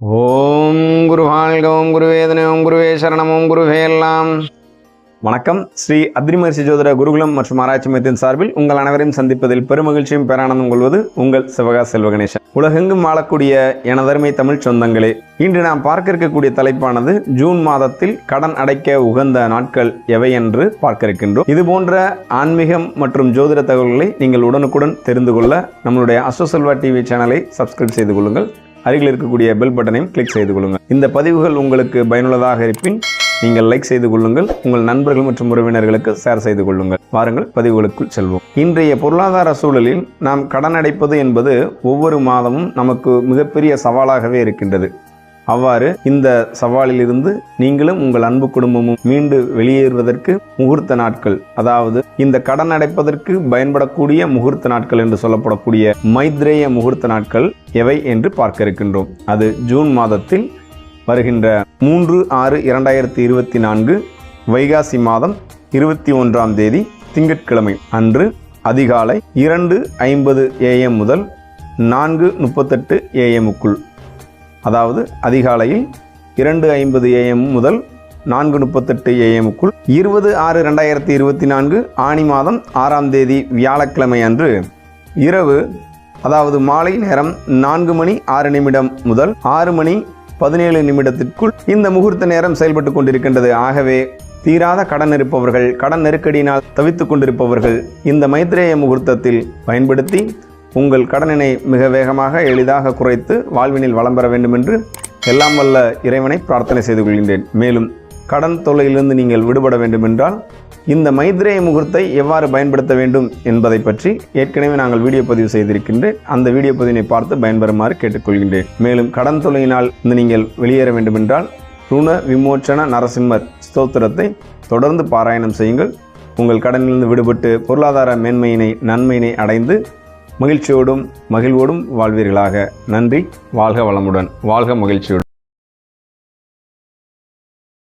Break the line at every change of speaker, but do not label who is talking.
ஓம் குரு வாழ்க ஓம் குருவேதனை ஓம் குருவே சரணம் ஓம் குருவே எல்லாம். வணக்கம். ஸ்ரீ அத்ரிமரிசி ஜோதிட குருகுலம் மற்றும் ஆராய்ச்சி மையத்தின் சார்பில் உங்கள் அனைவரையும் சந்திப்பதில் பெருமகிழ்ச்சியும் பேரானந்தம் கொள்வது உங்கள் சிவகா செல்வகணேசன் உலகெங்கும் வாழக்கூடிய எனதருமை தமிழ் சொந்தங்களே இன்று நாம் பார்க்க இருக்கக்கூடிய தலைப்பானது ஜூன் மாதத்தில் கடன் அடைக்க உகந்த நாட்கள் எவை என்று பார்க்க இருக்கின்றோம் இது போன்ற ஆன்மீகம் மற்றும் ஜோதிட தகவல்களை நீங்கள் உடனுக்குடன் தெரிந்து கொள்ள நம்மளுடைய அசோசெல்வா டிவி சேனலை சப்ஸ்கிரைப் செய்து கொள்ளுங்கள். அருகில் இருக்கக்கூடிய பெல் பட்டனையும் கிளிக் செய்து கொள்ளுங்கள். இந்த பதிவுகள் உங்களுக்கு பயனுள்ளதாக இருப்பின் நீங்கள் லைக் செய்து கொள்ளுங்கள் உங்கள் நண்பர்கள் மற்றும் உறவினர்களுக்கு ஷேர் செய்து கொள்ளுங்கள். வாருங்கள் பதிவுகளுக்குள் செல்வோம். இன்றைய பொருளாதார சூழலில் நாம் கடன் அடைப்பது என்பது ஒவ்வொரு மாதமும் நமக்கு மிகப்பெரிய சவாலாகவே இருக்கின்றது. அவ்வாறு இந்த சவாலிலிருந்து நீங்களும் உங்கள் அன்பு குடும்பமும் மீண்டு வெளியேறுவதற்கு முகூர்த்த நாட்கள் அதாவது இந்த கடன் அடைப்பதற்கு பயன்படக்கூடிய முகூர்த்த நாட்கள் என்று சொல்லப்படக்கூடிய மைத்ரேய முகூர்த்த நாட்கள் எவை என்று பார்க்க இருக்கின்றோம் அது ஜூன் மாதத்தில் வருகின்ற மூன்று ஆறு இரண்டாயிரத்தி இருபத்தி நான்கு வைகாசி மாதம் இருபத்தி ஒன்றாம் தேதி திங்கட்கிழமை அன்று அதிகாலை இரண்டு ஐம்பது ஏஎம் முதல் நான்கு முப்பத்தெட்டு ஏஎம்முக்குள் அதாவது அதிகாலையில் இரண்டு ஐம்பது ஏஎம் முதல் நான்கு முப்பத்தெட்டு ஏஎம்க்குள் இருபது ஆறு ரெண்டாயிரத்தி இருபத்தி நான்கு ஆணி மாதம் ஆறாம் தேதி வியாழக்கிழமை அன்று இரவு அதாவது மாலை நேரம் நான்கு மணி ஆறு நிமிடம் முதல் ஆறு மணி பதினேழு நிமிடத்திற்குள் இந்த முகூர்த்த நேரம் செயல்பட்டு கொண்டிருக்கின்றது. ஆகவே தீராத கடன் இருப்பவர்கள் கடன் நெருக்கடியினால் தவித்துக் கொண்டிருப்பவர்கள் இந்த மைத்ரேய முகூர்த்தத்தில் பயன்படுத்தி உங்கள் கடனினை மிக வேகமாக எளிதாக குறைத்து வாழ்வினில் வளம் பெற வேண்டும் என்று எல்லாம் வல்ல இறைவனை பிரார்த்தனை செய்து கொள்கின்றேன். மேலும் கடன் தொல்லையிலிருந்து நீங்கள் விடுபட வேண்டுமென்றால் இந்த மைத்ரேய முகூர்த்தை எவ்வாறு பயன்படுத்த வேண்டும் என்பதை பற்றி ஏற்கனவே நாங்கள் வீடியோ பதிவு செய்திருக்கின்றேன். அந்த வீடியோ பதிவினை பார்த்து பயன்பெறுமாறு கேட்டுக்கொள்கின்றேன். மேலும் கடன் தொல்லையினால் இருந்து நீங்கள் வெளியேற வேண்டுமென்றால் ருண விமோச்சன நரசிம்மர் ஸ்தோத்திரத்தை தொடர்ந்து பாராயணம் செய்யுங்கள். உங்கள் கடனிலிருந்து விடுபட்டு பொருளாதார மேன்மையினை நன்மையினை அடைந்து மகிழ்ச்சியோடும் மகிழ்வோடும் வாழ்வீர்களாக. நன்றி. வாழ்க வளமுடன். வாழ்க மகிழ்ச்சியோடும்.